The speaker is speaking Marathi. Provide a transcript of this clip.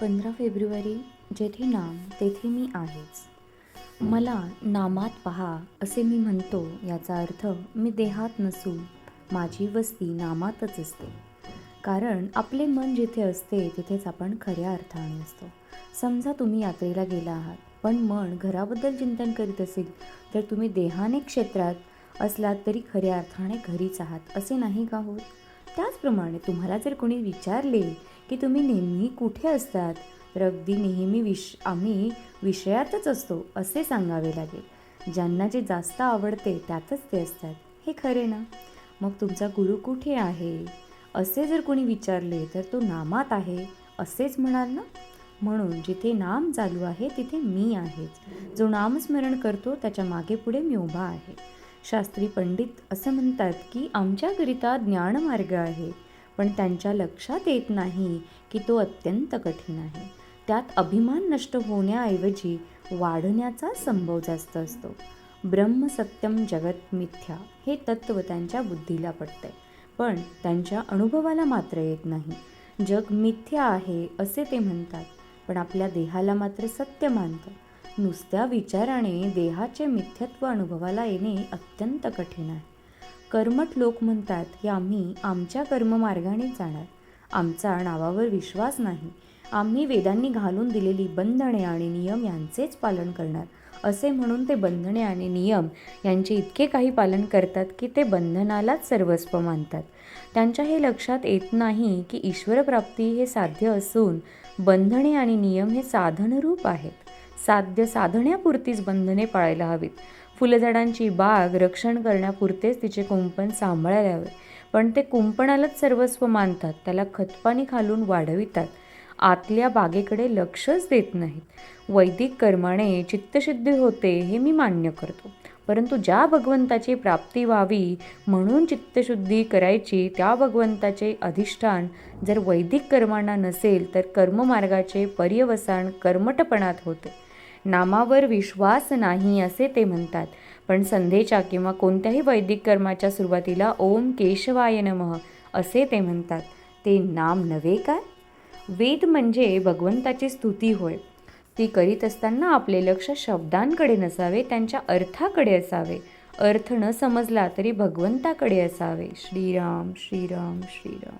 पंधरा फेब्रुवारी जेथे नाम तेथे मी आहेच. मला नामात पहा असे मी म्हणतो याचा अर्थ मी देहात नसून माझी वस्ती नामातच असते. कारण आपले मन जिथे असते तिथेच आपण खऱ्या अर्थाने असतो. समजा तुम्ही यात्रेला गेला आहात पण मन घराबद्दल चिंतन करीत असेल तर तुम्ही देहाने क्षेत्रात असलात तरी खऱ्या अर्थाने घरीच आहात असे नाही का होत? त्याचप्रमाणे तुम्हाला जर कोणी विचारले की तुम्ही नेहमी कुठे असतात तर अगदी नेहमी विश आम्ही विषयातच असतो असे सांगावे लागेल. ज्यांना जे जास्त आवडते त्यातच ते असतात. हे खरे ना? मग तुमचा गुरु कुठे आहे? असे जर कोणी विचारले तर तो नामात आहे असेच म्हणाल ना? म्हणून जिथे नाम चालू आहे तिथे मी आहेच जो नामस्मरण करतो त्याच्यामागे पुढे मी उभा आहे. शास्त्री पंडित असं म्हणतात की आमच्याकरिता ज्ञानमार्ग आहे पण त्यांच्या लक्षात येत नाही की तो अत्यंत कठीण आहे. त्यात अभिमान नष्ट होण्याऐवजी वाढण्याचा संभव जास्त असतो. ब्रह्म सत्यम जगत मिथ्या हे तत्त्व त्यांच्या बुद्धीला पडते पण त्यांच्या अनुभवाला मात्र येत नाही. जग मिथ्या आहे असे ते म्हणतात पण आपल्या देहाला मात्र सत्य मानतात नुसत्या विचाराने देहाचे मिथ्यत्व अनुभवाला येणे अत्यंत कठीण आहे. कर्मठ लोक म्हणतात की आम्ही आमच्या कर्ममार्गाने जाणार. आमचा नावावर विश्वास नाही. आम्ही वेदांनी घालून दिलेली बंधने आणि नियम यांचेच पालन करणार. असे म्हणून ते बंधने आणि नियम यांचे इतके काही पालन करतात की ते बंधनालाच सर्वस्व मानतात. त्यांच्या हे लक्षात येत नाही की ईश्वरप्राप्ती हे साध्य असून बंधने आणि नियम हे साधनरूप आहेत. साध्य साधण्यापुरतीच बंधने पाळायला हवीत. फुलझाडांची बाग रक्षण करण्यापुरतेच तिचे कुंपण सांभाळायला हवे. पण ते कुंपणालाच सर्वस्व मानतात त्याला खतपाणी खालून वाढवितात. आतल्या बागेकडे लक्षच देत नाहीत. वैदिक कर्माने चित्तशुद्धी होते हे मी मान्य करतो. परंतु ज्या भगवंताची प्राप्ती व्हावी म्हणून चित्तशुद्धी करायची त्या भगवंताचे अधिष्ठान जर वैदिक कर्मांना नसेल तर कर्ममार्गाचे पर्यवसान कर्मटपणात होते. नामावर विश्वास नाही असे ते म्हणतात. पण संध्येच्या किंवा कोणत्याही वैदिक कर्माच्या सुरुवातीला ओम केशवाय नमः असे ते म्हणतात. ते नाम नव्हे काय? वेद म्हणजे भगवंताची स्तुती होय. ती करीत असताना आपले लक्ष शब्दांकडे नसावे त्यांच्या अर्थाकडे असावे. अर्थ न समजला तरी भगवंताकडे असावे. श्रीराम श्रीराम श्रीराम.